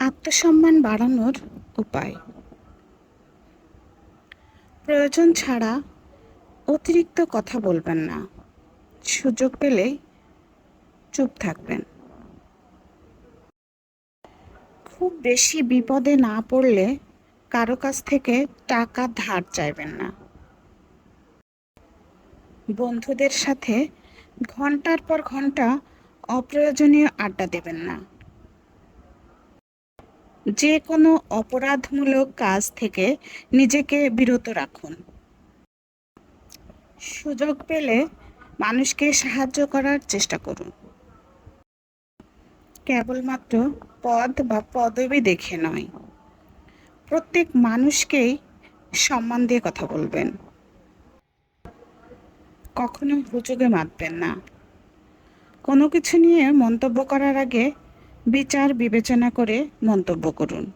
আত্মসম্মান বাড়ানোর উপায়। প্রয়োজন ছাড়া অতিরিক্ত কথা বলবেন না। সুযোগ পেলে চুপ থাকবেন। খুব বেশি বিপদে না পড়লে কারও কাছ থেকে টাকা ধার চাইবেন না। বন্ধুদের সাথে ঘণ্টার পর ঘণ্টা অপ্রয়োজনীয় আড্ডা দেবেন না। যে কোনো অপরাধমূলক কাজ থেকে নিজেকে বিরত রাখুন। সুযোগ পেলে মানুষকে সাহায্য করার চেষ্টা করুন। কেবলমাত্র পদ বা পদবি দেখে নয়, প্রত্যেক মানুষকেই সম্মান দিয়ে কথা বলবেন। কখনো হুচুকে মাতবেন না। কোনো কিছু নিয়ে মন্তব্য করার আগে বিচার বিবেচনা করে মন্তব্য করুন।